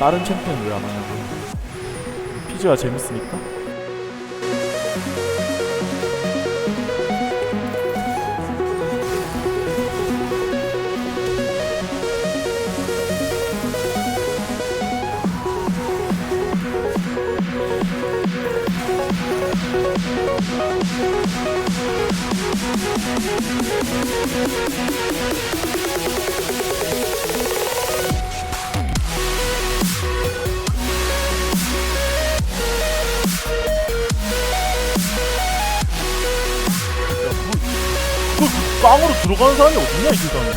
다른 챔피언 왜 안 하냐고요? 피즈가 재밌으니까? 깡으로 들어가는 사람이 어딨냐 이 세상에.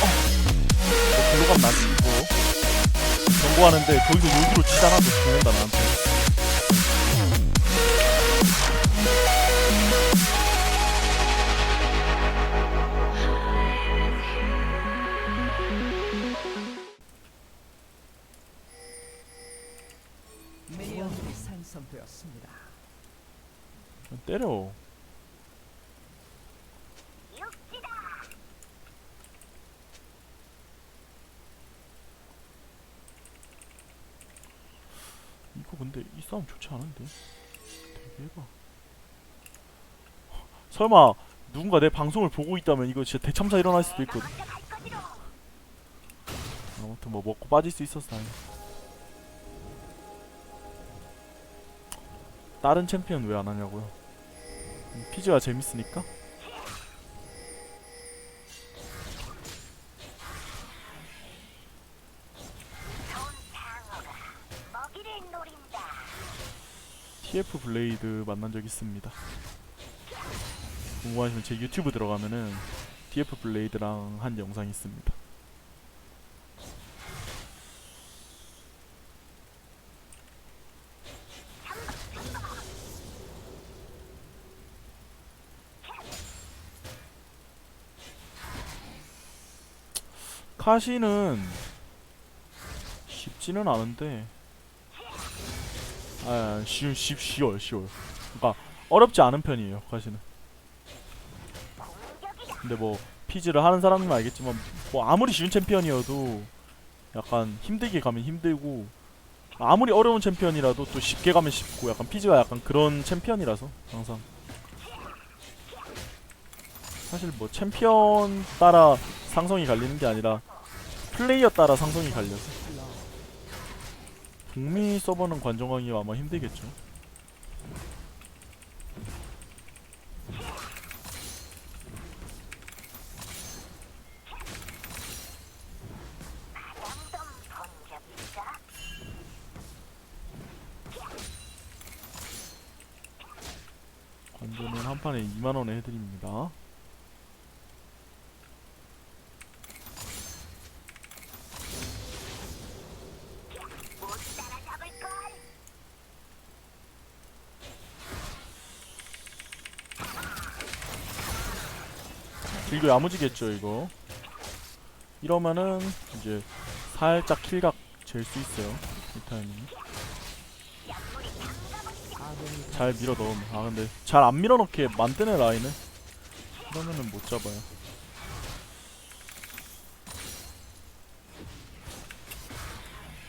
어, 글로 가면 안 치고. 경고하는데 거기서 여기로 너 죽는다 나한테. 미니언이 생성되었습니다. 때려. 이거 근데 이 싸움 좋지 않은데? 해봐. 설마 누군가 내 방송을 보고 있다면 이거 진짜 대참사 일어날 수도 있거든. 아무튼 뭐 먹고 빠질 수 있었어 다행히 다른 챔피언 왜 안 하냐고요? 음, 피즈가 재밌으니까. TF 블레이드 만난 적 있습니다. 궁금하시면 제 유튜브 들어가면은 TF 블레이드랑 한 영상 있습니다. 카시는 쉽지는 않은데 아, 쉬운, 쉽, 쉬워요, 쉬워요. 그러니까 어렵지 않은 편이에요, 카시는. 근데 뭐 피즈를 하는 사람이면 알겠지만 뭐 아무리 쉬운 챔피언이어도 약간 힘들게 가면 힘들고 아무리 어려운 챔피언이라도 또 쉽게 가면 쉽고 약간 피즈가 약간 그런 챔피언이라서 항상 사실 뭐 챔피언 따라 상성이 갈리는 게 아니라 플레이어 따라 상성이 갈려서 북미 서버는 관정하기 아마 힘들겠죠. 관전은 한 판에 2만 원에 해드립니다. 못 따라잡을 걸. 길고 야무지겠죠 이거. 이러면은 이제 살짝 킬각 잴 수 있어요. 이 타이밍. 아군이 잘 밀어 넣으면. 아 근데 잘 안 밀어 넣게 만드네 라인을. 그러면은 못 잡아요.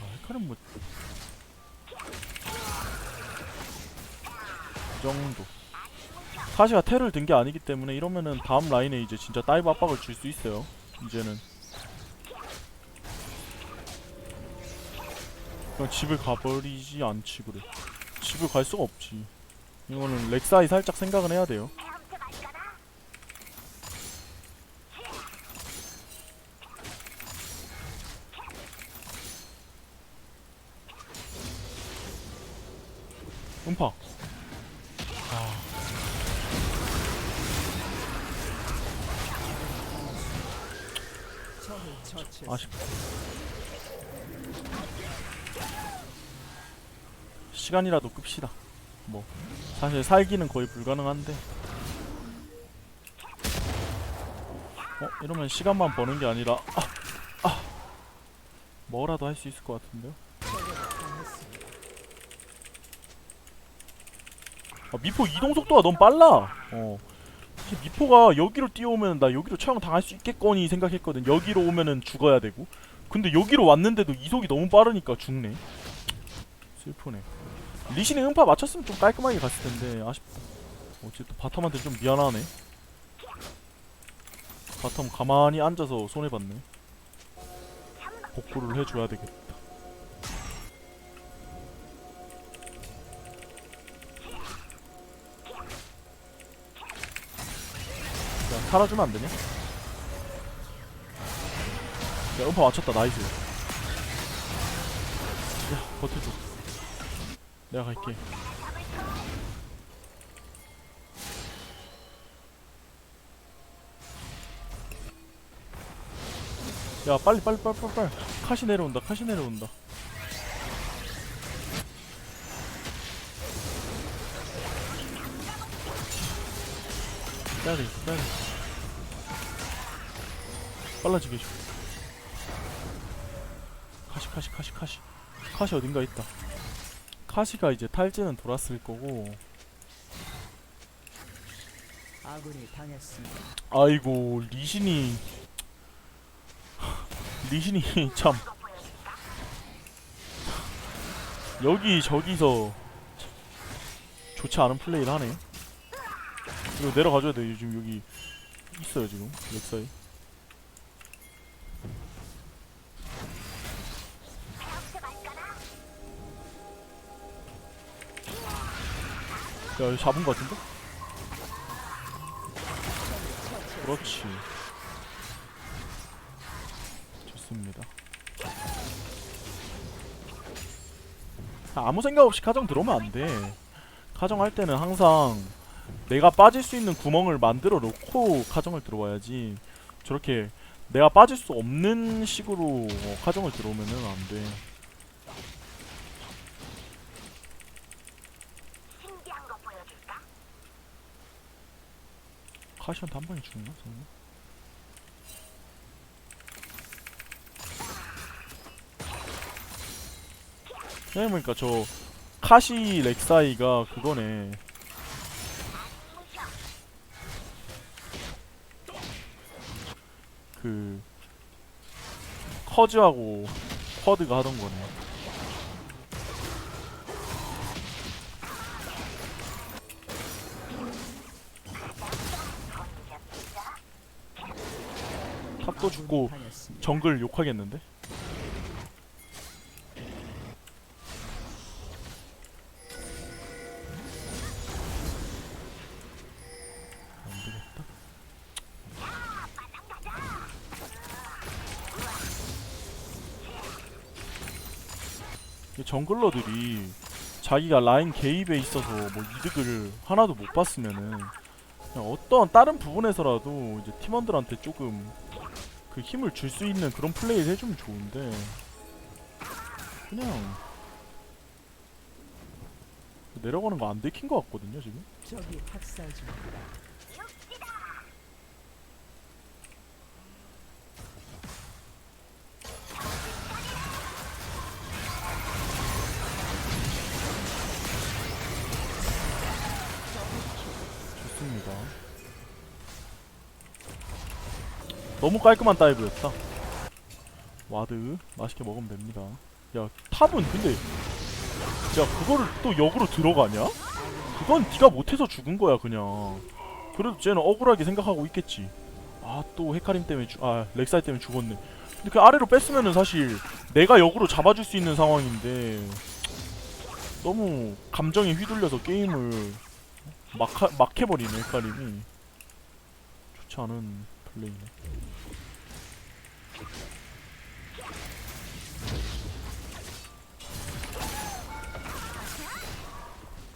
아, 헬카는 뭐. 이 정도. 카시가 테를 든 게 아니기 때문에 이러면은 다음 라인에 이제 진짜 다이브 압박을 줄 수 있어요. 이제는. 그냥 집을 가버리지 않지 그래. 집을 갈 수가 없지. 이거는 렉사이 살짝 생각은 해야 돼요. 아쉽다. 시간이라도 끕시다. 뭐 사실 살기는 거의 불가능한데. 어 이러면 시간만 버는 게 아니라 아, 아 뭐라도 할 수 있을 것 같은데요. 아, 미포 이동 속도가 너무 빨라. 어 미포가 여기로 뛰어오면 나 여기로 처형 당할 수 있겠거니 생각했거든. 여기로 오면은 죽어야 되고. 근데 여기로 왔는데도 이속이 너무 빠르니까 죽네. 슬프네. 리신이 음파 맞췄으면 좀 깔끔하게 갔을 텐데 아쉽다 어쨌든 바텀한테 좀 미안하네. 바텀 가만히 앉아서 손해봤네. 복구를 해줘야 되겠다 살아주면 안 되냐? 야 음파 맞췄다. 나이스. 야 버텨줘. 내가 갈게. 야 빨리 빨리 빨리 빨리 빨리. 카시 내려온다 카시 내려온다. 빼야돼 빼야돼 빨라지게 해줘 카시 카시 카시 카시. 카시 어딘가 있다. 카시가 이제 탈진은 돌았을 거고. 아이고 리신이. 리신이 참. 여기 저기서 좋지 않은 플레이를 하네. 이거 내려가줘야 돼. 지금 여기 있어요 지금. 렉사이 야 잡은 거 같은데? 그렇지. 좋습니다. 아무 생각 없이 가정 들어오면 안 돼. 가정할 때는 항상 내가 빠질 수 있는 구멍을 만들어 놓고 가정을 들어와야지. 저렇게 내가 빠질 수 없는 식으로 어, 가정을 들어오면은 안 돼 신기한 거 보여줄까? 카시한테 한 방에 죽나? 설마? 생각해보니까 저 카시 렉사이가 그거네 그 커즈하고 쿼드가 하던 거네 탑도 죽고. 정글 욕하겠는데? 안되겠다 이 정글러들이 자기가 라인 개입에 있어서 뭐 이득을 하나도 못 봤으면은 어떤 다른 부분에서라도 이제 팀원들한테 조금 그 힘을 줄 수 있는 그런 플레이를 해주면 좋은데. 그냥. 내려가는 거 안 들킨 것 같거든요 지금? 적이 학살 중입니다. 너무 깔끔한 다이브였다. 와드 맛있게 먹으면 됩니다. 야 탑은 근데 야 그거를 또 역으로 들어가냐? 그건 네가 못해서 죽은 거야 그냥. 그래도 쟤는 억울하게 생각하고 있겠지. 아 또 헤카림 때문에 죽, 아 렉사이 때문에 죽었네. 근데 그 아래로 뺐으면은 사실 내가 역으로 잡아줄 수 있는 상황인데 너무 감정에 휘둘려서 게임을 막, 하, 막 해버리네 헤카림이. 좋지 않은 플레이네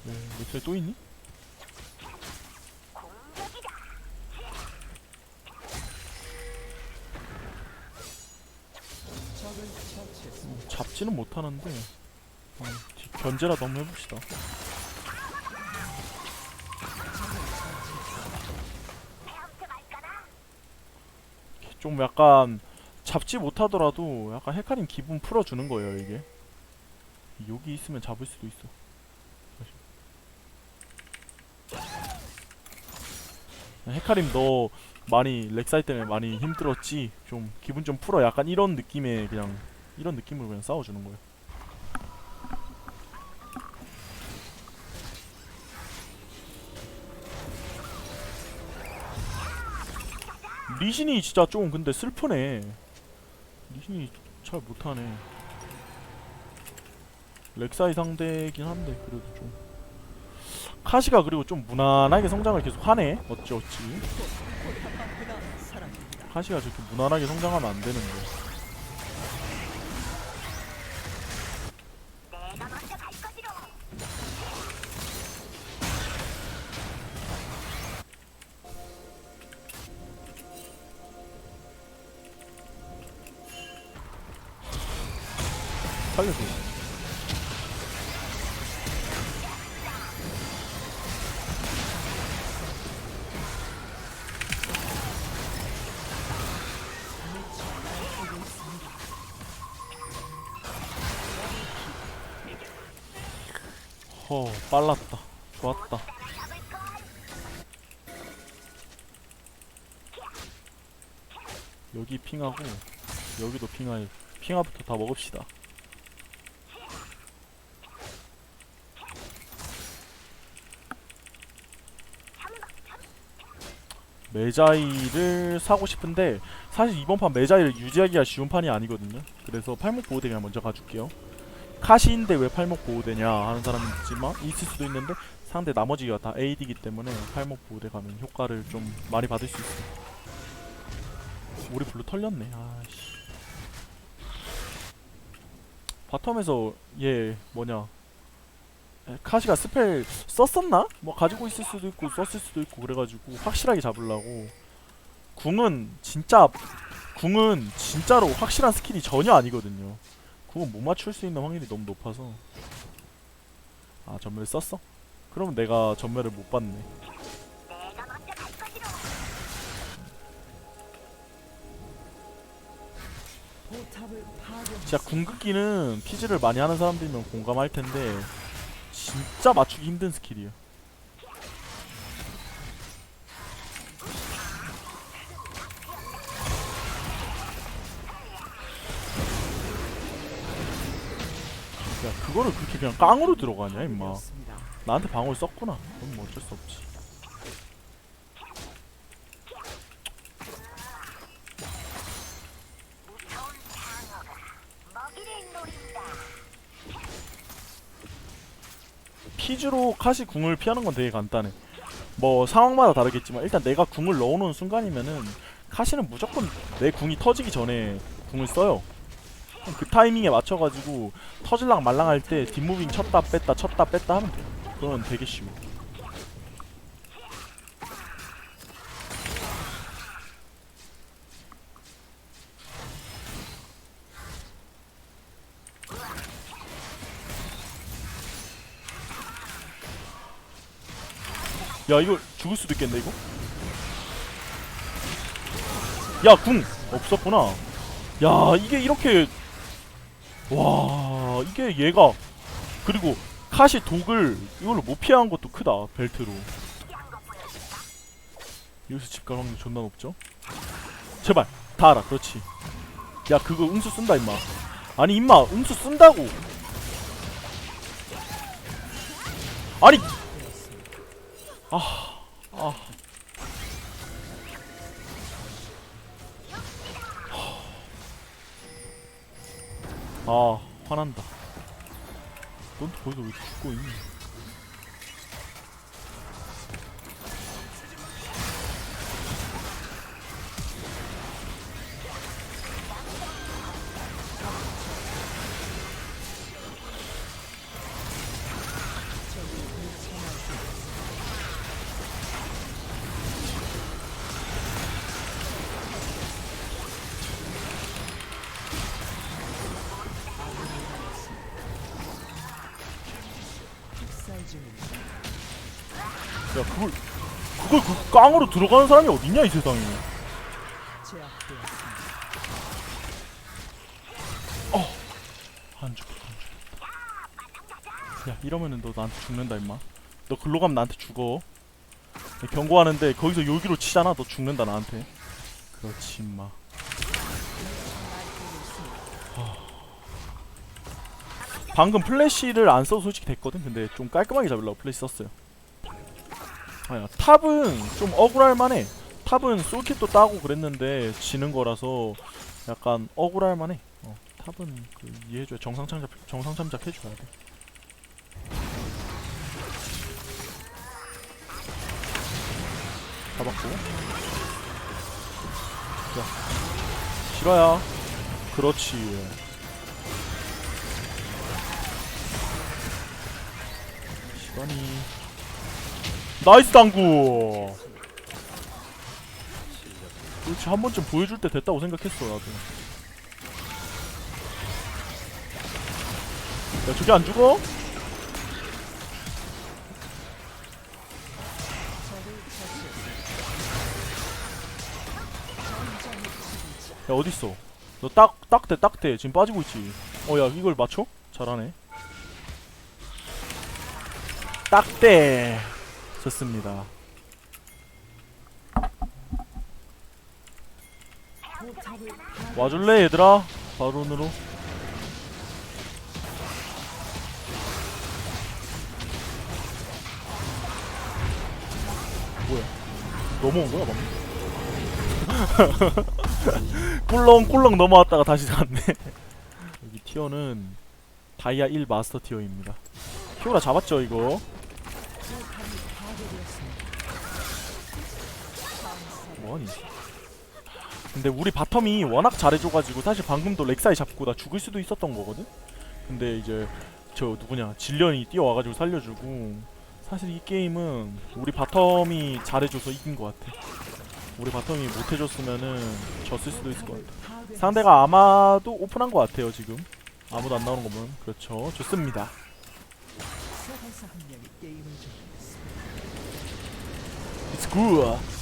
네, 렉사이 또 있니? 뭐 잡지는 못하는데 어, 뒤- 견제라도 한번 해봅시다? 좀 약간 잡지 못하더라도 약간 헤카림 기분 풀어주는 거예요 이게. 여기 있으면 잡을 수도 있어. 헤카림 너 많이 렉사이 때문에 많이 힘들었지? 좀 기분 좀 풀어. 약간 이런 느낌의 그냥 이런 느낌으로 그냥 싸워주는 거예요. 리신이 진짜 좀 근데 슬프네 리신이 잘 못하네. 렉사이 상대긴 한데 그래도 좀. 카시가 그리고 좀 무난하게 성장을 계속 하네. 어찌 어찌. 카시가 저렇게 무난하게 성장하면 안 되는데 살려줘 허 빨랐다. 좋았다. 여기 핑하고 여기도 핑하에 핑하부터 다 먹읍시다 메자이를 사고 싶은데 사실 이번 판 메자이를 유지하기가 쉬운 판이 아니거든요. 그래서 팔목 보호대 그냥 먼저 가줄게요. 카시인데 왜 팔목 보호대냐 하는 사람은 있지만 있을 수도 있는데 상대 나머지가 다 AD이기 때문에 팔목 보호대 가면 효과를 좀 많이 받을 수 있어 우리 블루 털렸네. 아씨. 바텀에서 얘 뭐냐. 에, 카시가 스펠 썼었나? 뭐 가지고 있을 수도 있고 썼을 수도 있고 그래가지고 확실하게 잡으려고 궁은 진짜 궁은 진짜로 확실한 스킬이 전혀 아니거든요 궁은 못 맞출 수 있는 확률이 너무 높아서 아 전멸 썼어? 그러면 내가 전멸을 못 파괴. 진짜 궁극기는 피지를 많이 하는 사람들이면 공감할 텐데 진짜 맞추기 힘든 스킬이에요. 야 그거를 그렇게 그냥 깡으로 들어가냐 임마. 나한테 방울 썼구나 그럼 뭐 어쩔 수 없지 피즈로 카시 궁을 피하는 건 되게 간단해. 뭐 상황마다 다르겠지만 일단 내가 궁을 넣어놓은 순간이면은 카시는 무조건 내 궁이 터지기 전에 궁을 써요. 그 타이밍에 맞춰가지고 터질랑 말랑 할 때 뒷무빙 쳤다 뺐다 쳤다 뺐다 하면 돼. 그건 되게 쉬워. 야 이거 죽을 수도 있겠네 이거? 야 궁! 없었구나. 야 이게 이렇게 와 이게 얘가 그리고 카시 독을 이걸로 못 피한 것도 크다 벨트로. 여기서 집갈 확률 존나 높죠? 제발 다 알아 그렇지. 야 그거 응수 쓴다 임마. 아니 임마 응수 쓴다고! 아니 아, 아. 아, 화난다. 넌 거기서 왜 죽고 있니? 그걸, 그걸 그 깡으로 들어가는 사람이 어딨냐, 이 세상에. 제압되었습니다. 안 죽겠다. 야, 이러면은 너 나한테 죽는다, 임마. 너 글로 가면 나한테 죽어. 경고하는데 거기서 요기로 치잖아 너 죽는다 나한테 그렇지 임마 하. 방금 플래시를 안 써도 솔직히 됐거든 근데 좀 깔끔하게 잡으려고 플래시 썼어요 아야 탑은 좀 억울할 만해. 탑은 솔킷도 따고 그랬는데 지는 거라서 약간 억울할 만해. 어, 탑은 그 이해해줘야 정상 참작 정상 참작 해줘야 돼. 잡았고. 자 실화야. 그렇지. 시간이 나이스 당구. 그렇지 한 번쯤 보여줄 때 됐다고 생각했어 나도. 야 저게 안 죽어? 야 어딨어? 너 딱 딱대 딱대 지금 빠지고 있지. 어 야 이걸 맞춰? 잘하네. 딱대 좋습니다. 와줄래 얘들아? 바론으로? 뭐야? 넘어온 거야 방금? 꿀렁꿀렁 넘어왔다가 다시 갔네. 여기 티어는 다이아 1 마스터 티어입니다. 피오라 잡았죠 이거 뭐하니? 근데 우리 바텀이 워낙 잘해줘가지고 사실 방금도 렉사이 잡고 나 죽을 수도 있었던 거거든? 근데 이제 저 누구냐 질련이 뛰어와가지고 살려주고 사실 이 게임은 우리 바텀이 잘해줘서 이긴 것 같아. 우리 바텀이 못해줬으면은 졌을 수도 있을 것 같아. 상대가 아마도 오픈한 것 같아요 지금. 아무도 안 나오는 거 보면 그렇죠. 좋습니다. It's good